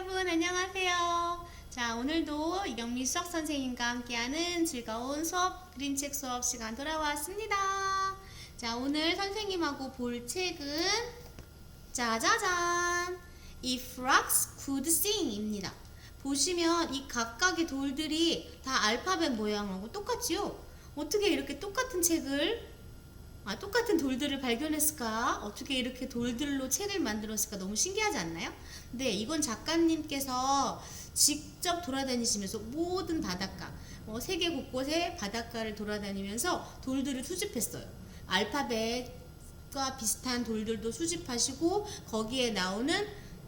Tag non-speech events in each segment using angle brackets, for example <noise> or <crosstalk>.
여러분 안녕하세요. 자 오늘도 이경미 수학 선생님과 함께하는 즐거운 수업 그림책 수업 시간 돌아왔습니다. 자 오늘 선생님하고 볼 책은 짜자잔 If Rocks Could Sing입니다. 보시면 이 각각의 돌들이 다 알파벳 모양하고 똑같지요? 어떻게 이렇게 똑같은 책을 아, 똑같은 돌들을 발견했을까? 어떻게 이렇게 돌들로 책을 만들었을까? 너무 신기하지 않나요? 네, 이건 작가님께서 직접 돌아다니시면서 모든 바닷가, 어, 세계 곳곳의 바닷가를 돌아다니면서 돌들을 수집했어요. 알파벳과 비슷한 돌들도 수집하시고 거기에 나오는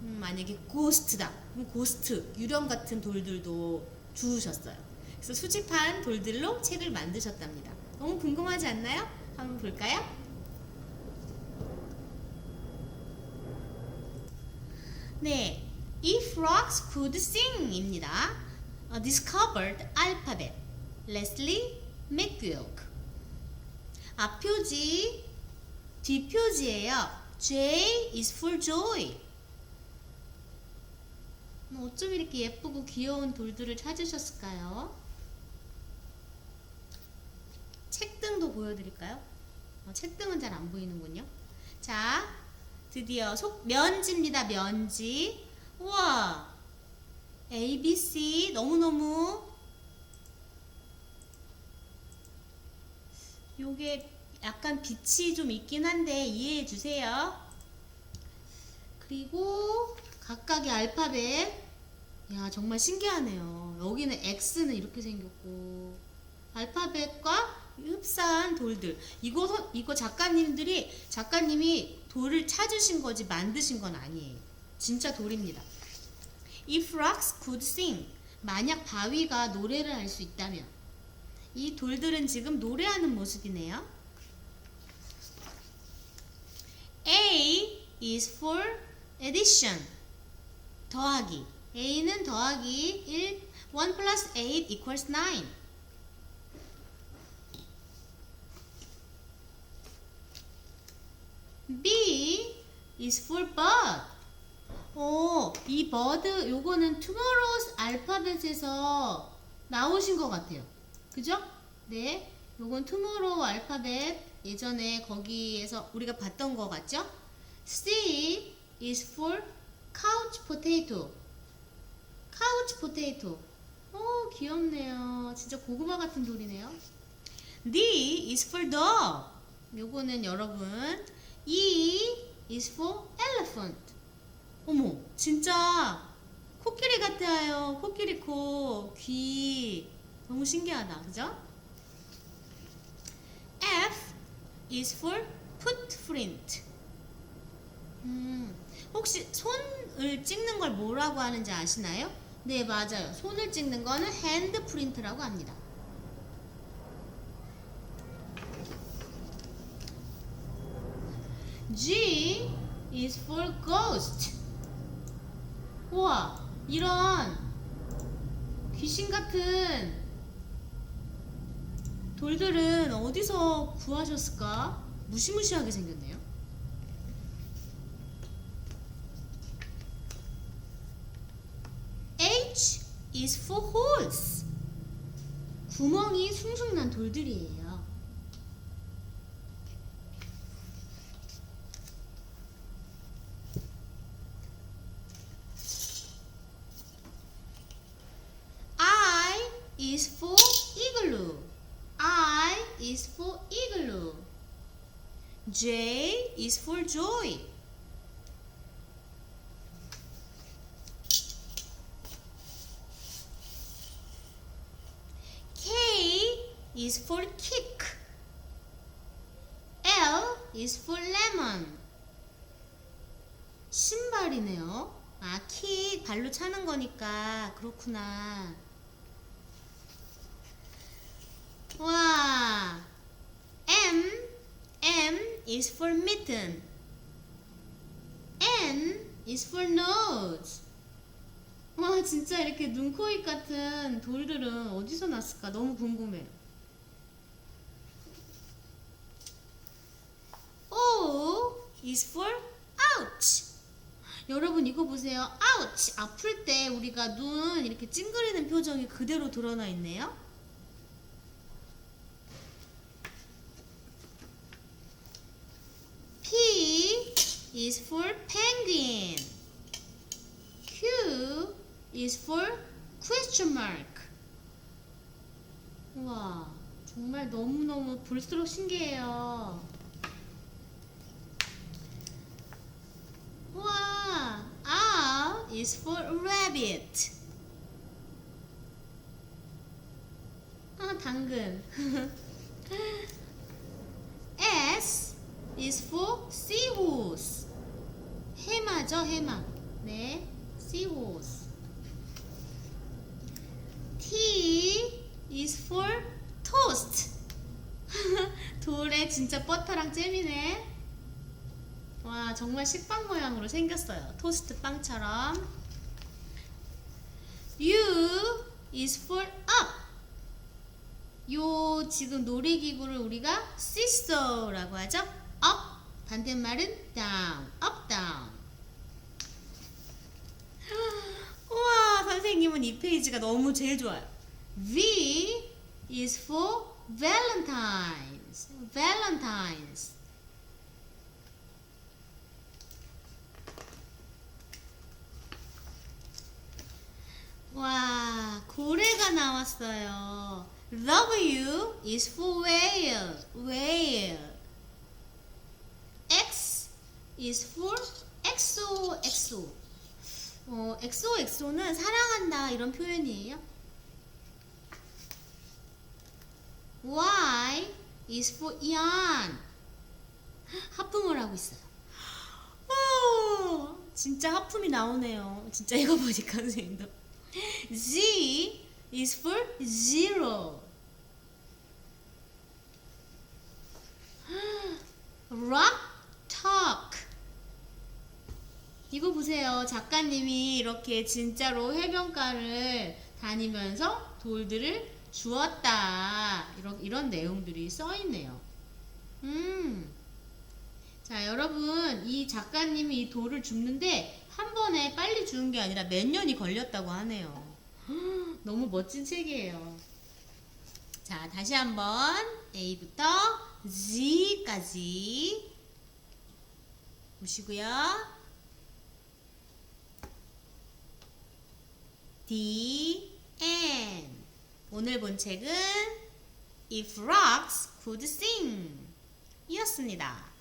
음, 만약에 고스트다, 그럼 고스트, 유령 같은 돌들도 주우셨어요. 그래서 수집한 돌들로 책을 만드셨답니다. 너무 궁금하지 않나요? 한번 볼까요? 네, If Rocks Could Sing입니다. 어, discovered Alphabet, Leslie McGurk. 앞표지, 뒷표지예요. J is for joy. 뭐 어쩜 이렇게 예쁘고 귀여운 돌들을 찾으셨을까요? 책등도 보여드릴까요? 어, 책등은 잘 안 보이는군요. 자, 드디어 속 면지입니다. 면지. 우와. A, B, C 너무너무 요게 약간 빛이 좀 있긴 한데 이해해 주세요. 그리고 각각의 알파벳. 야, 정말 신기하네요. 여기는 X는 이렇게 생겼고 알파벳과 흡사한 돌들. 이거 서- 이거 작가님들이 작가님이 돌을 찾으신 거지 만드신 건 아니에요. 진짜 돌입니다. If rocks could sing. 만약 바위가 노래를 할 수 있다면 이 돌들은 지금 노래하는 모습이네요. A is for addition. 더하기. A는 더하기 1, 1 plus 8 equals 9. B is for bird. 오, 이 bird 요거는 tomorrow's 알파벳에서 나오신 것 같아요. 그죠? 네. 요건 tomorrow 알파벳 예전에 거기에서 우리가 봤던 거 같죠? C is for couch potato. couch potato. 오, 귀엽네요. 진짜 고구마 같은 돌이네요. D is for dog. 요거는 여러분 E is for elephant. 어머, 진짜 코끼리 같아요. 코끼리 코, 귀. 너무 신기하다. 그죠? F is for footprint. 음, 혹시 손을 찍는 걸 뭐라고 하는지 아시나요? 네, 맞아요. 손을 찍는 거는 핸드 프린트라고 합니다. G is for ghost. 우와, 이런 귀신 같은 돌들은 어디서 구하셨을까? 무시무시하게 생겼네요. H is for holes. 구멍이 숭숭 난 돌들이에요. I is for igloo. I is for igloo. J is for joy. K is for kick. L is for lemon. 신발이네요. 아, 킥 발로 차는 거니까 그렇구나. 와. Is for mitten. N is for nose. 와, 진짜 이렇게 눈, 코, 입 같은 돌들은 어디서 났을까? 너무 궁금해요. O is for ouch. 여러분 이거 보세요. 아우치 아플 때 우리가 눈 이렇게 찡그리는 표정이 그대로 드러나 있네요. Is for penguin. Q is for question mark. 와, 정말 너무너무 볼수록 신기해요. 와, R is for rabbit. 아, 당근. S is for. 해마죠, 해마. 네, seahorse. T is for toast. <laughs> 돌에 진짜 버터랑 잼이네. 와, 정말 식빵 모양으로 생겼어요. 토스트 빵처럼. U is for up. 요 지금 놀이기구를 우리가 seesaw라고 하죠. up 반대말은 down, up, down. 우와, 선생님은 이 페이지가 너무 제일 좋아요. V is for Valentine's. Valentine's. 와, 고래가 나왔어요. W is for whale. whale. X is for exo. 어, exo, exo는 사랑한다 이런 표현이에요. Y is for yarn. 하품을 하고 있어요. 오, 진짜 하품이 나오네요. 진짜 이거 보니까 선생님도. Z is for zero. <gasps> 이거 보세요. 작가님이 이렇게 진짜로 해변가를 다니면서 돌들을 주었다. 이런, 이런 내용들이 써 있네요. 음. 자, 여러분, 이 작가님이 이 돌을 줍는데 한 번에 빨리 주는 게 아니라 몇 년이 걸렸다고 하네요. <gasps> 너무 멋진 책이에요. 자, 다시 한번 A부터 Z까지 보시고요. D, N. 오늘 본 책은 If Rocks Could Sing 이었습니다.